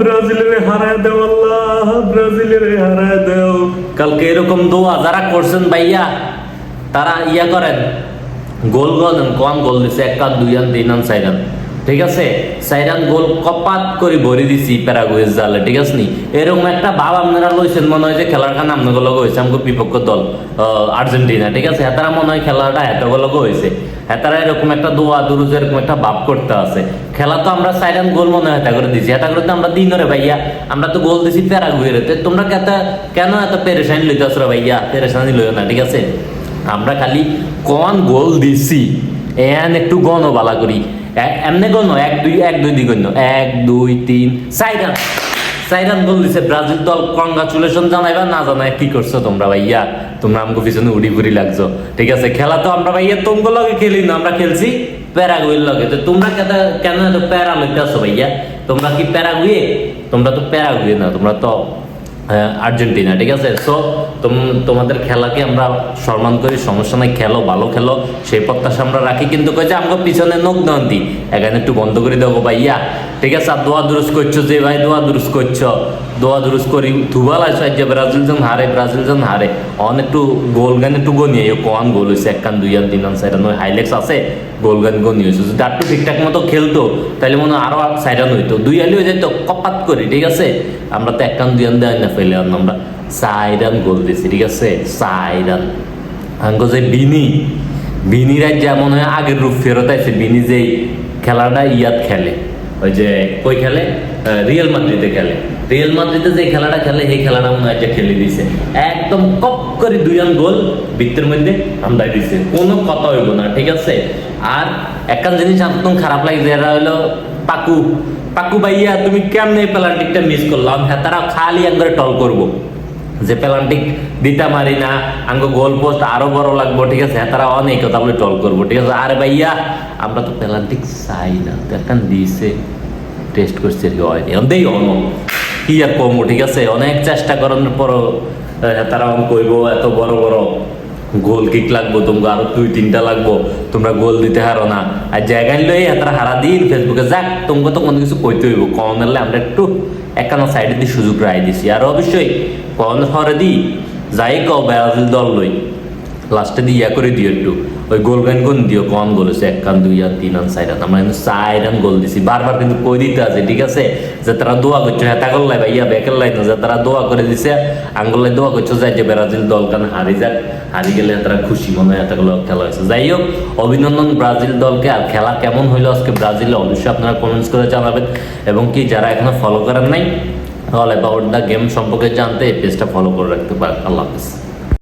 ব্রাজিলের হারায় দেও হারায় দেও। কালকে এরকম দোয়া যারা করছেন ভাইয়া, তারা ইয়া করেন, গোল গোল কম গোল দিছে, এক কাপ দুই আন তিন আন চার ঠিক আছে? সাইরান গোল কপাত করে ভরে দিছি প্যারাগুয়ের জালে, ঠিক আছে নি? এরকম একটা ভাব আপনারা লইছেন, মনে হয় যে খেলার খান আপনাদের লগে হয়েছে আমাকে বিপক্ষ দল আর্জেন্টিনা, ঠিক আছে? হেতারা মনে হয় খেলাটা হেতাগো লগে হয়েছে। হেতারা এরকম একটা দোয়া, দুরুজ এরকম একটা ভাব করতে আছে। খেলা তো আমরা সাইরান গোল মনে হয় হেতা করে দিছি। হেতা করে তো আমরা দিন রে ভাইয়া, আমরা তো গোল দিছি প্যারাগুয়ের। তোমরা কেন এত পেরেশানি লইতেছ রে ভাইয়া? পেরেশানি লইও না, ঠিক আছে? আমরা খালি কোন গোল দিছি, এন একটু গণ বালা করি। এমনে গণ এক, দুই এক, দুই দিক গণ্য। এক, দুই, তিন। চাইরান চাইরান গোল দিছে, ব্রাজিল দল কংগ্রাচুলেশন জানাইবা, না জানাই, কি করছ তোমরা ভাইয়া? তোমরা আমাকে পিছনে উড়ি ফুড়ি লাগছো। ঠিক আছে, খেলা তো আমরা ভাইয়া তোমাকে লগে খেলি না, আমরা খেলছি প্যারাগুয়ের লগে। তো তোমরা কেন এত প্যারা লইতে আসো ভাইয়া? তোমরা কি প্যারাগুয়ে? তোমরা তো প্যারাগুয়ে না, তোমরা তো আর্জেন্টিনা, ঠিক আছে? সো তোমাদের খেলাকে আমরা সম্মান করি? সমস্যা নাই, খেলো, ভালো খেলো। সেই প্রত্যাশা আমরা রাখি, কিন্তু যে আমাকে পিছনে নখ দন্তি এখানে একটু বন্ধ করে দেবো ভাইয়া। ঠিক আছে, আর দোয়া দুরুস করছ যে ভাই, দোয়া দুরুস করছ। দোয়া দুরুস করি, ধুবাল আছে যে ব্রাজিল জন হারে, ব্রাজিল জন হারে। অন একটু গোল গান একটু গনিয়ে কোন গোল হয়েছে এক কান, দুই আন তিন আন সাইড নয় হাইলাইটস আছে, গোল গান গনি হয়েছে যদি আর একটু ঠিকঠাক মতো খেলতো তাহলে মনে হয় আরও সাইডান হইতো। দুই আলি হয়ে যেত কপাত করি, ঠিক আছে? আমরা তো এক কান, দুই আন দেয় না আন আমরা সাইরান গোল ঠিক আছে? সাইরান। যে বিনি বিনি যেমন হয় আগের রূপ ফেরত আছে বিনি যেই খেলাটা ইয়াত খেলে। ওই যে কই খেলে? রিয়েল মাদ্রিদে খেলে। রিয়েল মাদ্রিদে যে খেলাটা খেলে, সেই খেলাটা মনে হয় যে খেলে দিছে। একদম কপ করে দুই রান গোল, বৃত্তের মধ্যে আমরা দিছে। কোনো কথা হইব না, ঠিক আছে? আর একখান জিনিস একদম খারাপ লাগে যে এরা হলো পাকু। পাকু ভাইয়া তুমি কেমনে পেলান্টিকটা মিস করলাম হ্যাঁ তারা খালি একবার টল করব। যে পেলান্টিক দিতে মারি না আঙ্গ গোল পোস্ট আরও বড় লাগবো ঠিক আছে? তারা অনেক কথা বলে টল করব ঠিক আছে? আরে ভাইয়া আমরা তো পেলান্টিক চাই না। তো একখান দিছে টেস্ট করছে কি হয়নি দেই অন কি আর কমো ঠিক আছে? অনেক চেষ্টা করানোর পরও আহ, তারা কইব এত বড় বড়। গোল কিক লাগবো, তোমাকে আরও দুই, তিনটা লাগবো। তোমরা গোল দিতে হারো না। আর জায়গায় লই তারা হারা দিন, ফেসবুকে যাক, তোমাকে তো কোনো কিছু কইতে হইব। কম হলে আমরা একটু একখানা সাইডে দিয়ে সুযোগ রায় দিছি। আর অবশ্যই কম হরে দিই যাই কও ব্রাজিল দল লই। লাস্টে দিয়ে ইয়া করে দিও একটু। ওই গোল গান কোন দিও? কম গোল হয়েছে এক কান, দুই আর তিন আন চার রান আমরা কিন্তু চার রান গোল দিছি। বারবার কিন্তু কই দিতে আছে, ঠিক আছে? যে তারা দোয়া করছ হেতা করলাই লাই ইয়া বেকের লাই না, যে তারা দোয়া করে দিছে আঙ্গুলাই দোয়া করছ, যাই যে ব্রাজিল দল কান হারি যাক, হারি গেলে তারা খুশি মনে হয়, এতগুলো খেলা হয়েছে। যাই হোক, অভিনন্দন ব্রাজিল দলকে, আর খেলা কেমন হইল আজকে ব্রাজিলে, অবশ্যই আপনারা কমেন্টস করে জানাবেন। এবং কি, যারা এখনও ফলো করেন নাই অল অ্যাবাউট দ্য গেম সম্পর্কে জানতে এই পেজটা ফলো করে রাখতে পারেন। আল্লাহ হাফিজ।